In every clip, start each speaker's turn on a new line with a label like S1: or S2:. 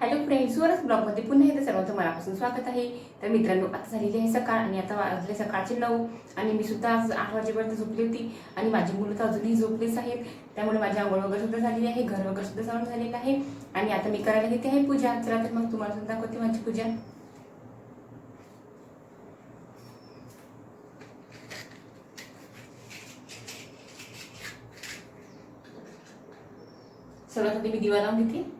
S1: Hello friends सुरस ब्लॉगमध्ये पुन्हा एकदा सर्वांचं मनापासून स्वागत आहे. तर मित्रांनो आता झालेली आहे सकाळ आणि आता वाजले सकाळचे नऊ आणि मी सुद्धा आज आठ वाजेपर्यंत झोपली होती आणि माझी मुलं तर अजूनही झोपलेच आहेत. त्यामुळे माझी आंघोळ वगैरे सुद्धा झालेली आहे घर वगैरे सुद्धा जाऊन झालेलं आहे. आणि आता मी करायला घेते आहे पूजा. चला तर मग तुम्हाला सुद्धा दाखवते माझी पूजा. सर्वात आधी मी दिवा लावून घेते.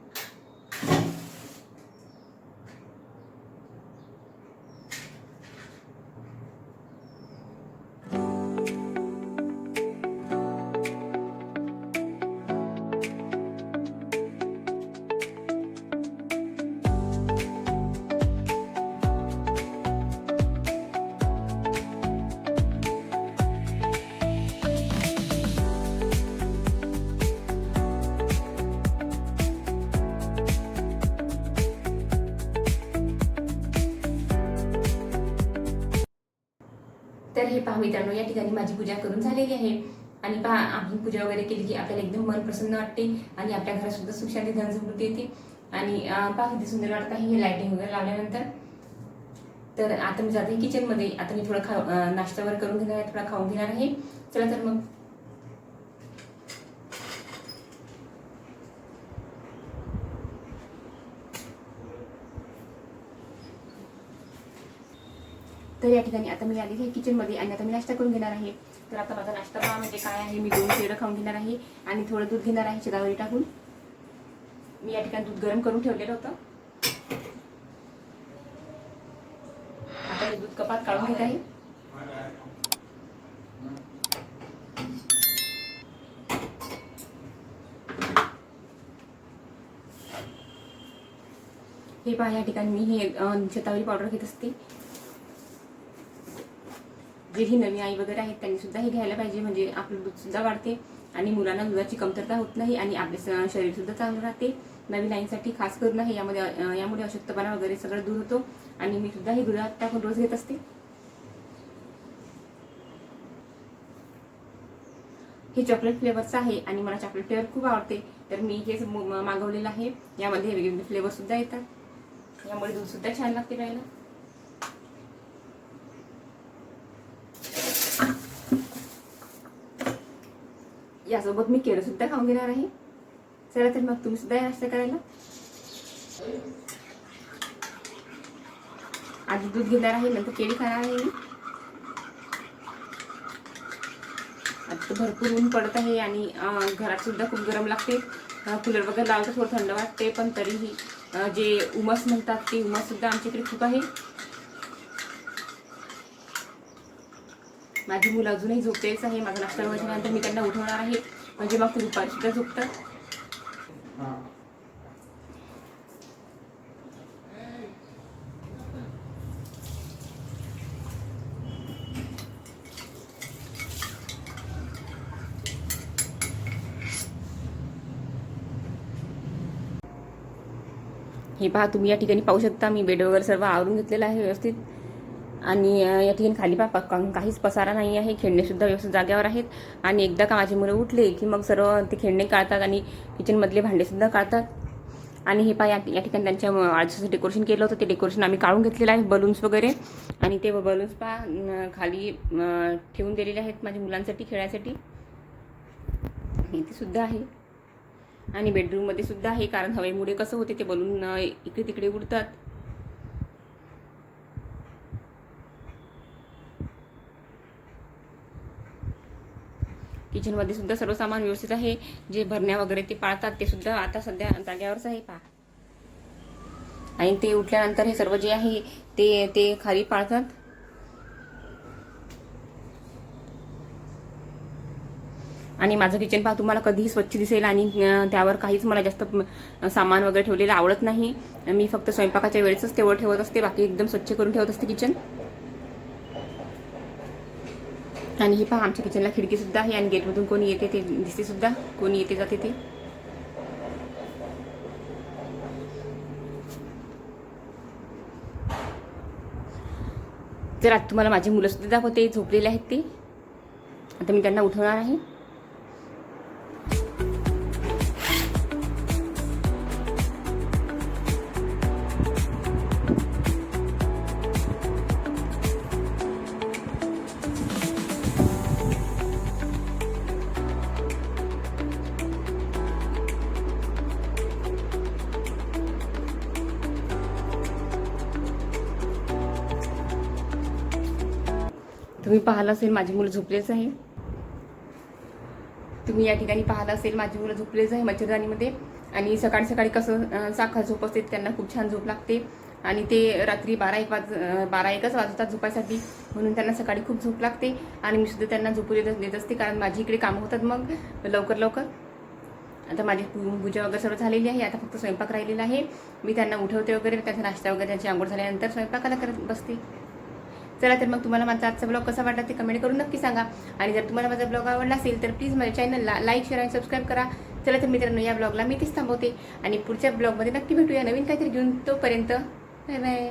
S1: तर हे पहा मित्रांनो या ठिकाणी माझी पूजा करून झालेली आहे. आणि पहा आम्ही पूजा वगैरे केली की आपल्याला एकदम मन प्रसन्न वाटते आणि आपल्या घरात सुद्धा सुख शांती येते. आणि पहा किती सुंदर वाटत आहे हे लायटिंग वगैरे लावल्यानंतर. तर आता मी जाते किचनमध्ये आता मी थोडं खा अं, नाश्ता वगैरे करून घेणार आहे थोडा खाऊन घेणार आहे. चला तर मग तर या ठिकाणी आता मी आलेली आहे किचनमध्ये आणि आता मी नाश्ता करून घेणार आहे. तर आता माझा नाश्ता पहा म्हणजे काय आहे? मी दोन पेरं खाऊन घेणार आहे आणि थोडं दूध घेणार आहे शेदावरी टाकून. मी या ठिकाणी दूध गरम करून ठेवलेलं होतं. आता हे दूध कपात काढून घेत आहे. हे पहा या ठिकाणी मी हे शतावरी पावडर घेत असते. जे ही नवी आई वगैरे आहेत त्यांनी सुद्धा हे घ्यायला पाहिजे. म्हणजे आपलं दूध सुद्धा वाढते आणि मुलांना दुधाची कमतरता होत नाही आणि आपले शरीर सुद्धा चांगलं राहते. नवीन आईसाठी खास करून हे यामध्ये यामुळे अशक्तपणा वगैरे सगळं दूर होतो. आणि मी सुद्धा हे दुधात टाकून रोज घेत असते. हे चॉकलेट फ्लेवरचं आहे आणि मला चॉकलेट फ्लेवर खूप आवडते. तर मी हेच मागवलेलं आहे यामध्ये वेगवेगळे फ्लेवर सुद्धा येतात. यामुळे दूध सुद्धा छान लागते प्यायला. यासोबत मी केळं सुद्धा खाऊन घेणार आहे. चला तर मग तुम्ही सुद्धा या नाश्ता करायला. आधी दूध घेणार आहे नंतर केळी खाणार आहे आता भरपूर ऊन पडत आहे आणि घरात सुद्धा खूप गरम लागते. कूलर वगैरे लावलं तर थोडं थंड वाटते पण तरीही जे उमस म्हणतात ते उमस सुद्धा आमच्याकडे खूप आहे. माझी मुलं अजूनही झोपतेच आहे माझा नाश्ता वगैरे मी त्यांना उठवणार आहे. म्हणजे मग ते दुपारीसुद्धा झोपतात. हे पहा तुम्ही या ठिकाणी पाहू शकता मी बेड वगैरे सर्व आवरून घेतलेलं आहे व्यवस्थित. आणि या ठिकाणी खाली पा काहीच पसारा नाही आहे. खेळणेसुद्धा व्यवस्थित जाग्यावर आहेत. आणि एकदा का माझी मुलं उठले की मग सर्व ते खेळणे काढतात आणि किचनमधले भांडेसुद्धा काढतात. आणि हे पा या ठिकाणी त्यांच्या आळसाचं डेकोरेशन केलं होतं ते डेकोरेशन आम्ही काढून घेतलेलं आहे बलून्स वगैरे. आणि ते बलून्स पा खाली ठेवून दिलेले आहेत माझ्या मुलांसाठी खेळायसाठी. इथे सुद्धा आहे. आणि बेडरूममध्ये सुद्धा आहे कारण हवेमुळे कसं होते ते बलून इकडे तिकडे उडतात. किचनमध्ये सुद्धा सर्व सामान व्यवस्थित आहे. जे भरण्या वगैरे ते पाळतात ते सुद्धा आता सध्या जाग्यावरच आहे पहा. आणि ते उठल्यानंतर हे सर्व जे आहे ते ते खाली पाळतात. आणि माझं किचन पहा तुम्हाला कधीही स्वच्छ दिसेल आणि त्यावर काहीच मला जास्त सामान वगैरे ठेवलेलं आवडत नाही. मी फक्त स्वयंपाकाच्या वेळेसच तेवढं ठेवत असते बाकी एकदम स्वच्छ करून ठेवत असते किचन आणि हे पहा आमच्या किचनला खिडकी सुद्धा आहे आणि गेटमधून कोणी येते ते दिसते सुद्धा. कोणी येते जाते ते. तर आता तुम्हाला माझी मुलं सुद्धा दाखवते झोपलेले आहेत ते. आता मी त्यांना उठवणार आहे. तुम्ही पाहिलं असेल माझी मुलं झोपलेच आहे. तुम्ही या ठिकाणी पाहिलं असेल माझी मुलं झोपलेच आहे मच्छरदानीमध्ये आणि सकाळी सकाळी कसं साखर झोप असते त्यांना खूप छान झोप लागते. आणि ते रात्री बारा एक वाज बारा एकच वाजतात झोपायसाठी म्हणून त्यांना सकाळी खूप झोप लागते. आणि मी सुद्धा त्यांना झोपू देत देत असते कारण माझी इकडे कामं होतात मग लवकर लवकर. आता माझी पूजा वगैरे सर्व झालेली आहे आता फक्त स्वयंपाक राहिलेला आहे. मी त्यांना उठवते वगैरे त्यांचा नाश्ता वगैरे त्यांची आंघोळ झाल्यानंतर स्वयंपाकाला करत बसते. चला तर मग तुम्हाला माझा आजचा ब्लॉग कसा वाटला ते कमेंट करून नक्की सांगा. आणि जर तुम्हाला माझा ब्लॉग आवडला असेल तर प्लीज माझ्या चॅनलला लाईक शेअर आणि सबस्क्राईब करा. चला तर मित्रांनो या ब्लॉगला मी तेच थांबवते. आणि पुढच्या ब्लॉगमध्ये नक्की भेटूया. नवीन काहीतरी घेऊन तोपर्यंत बाय बाय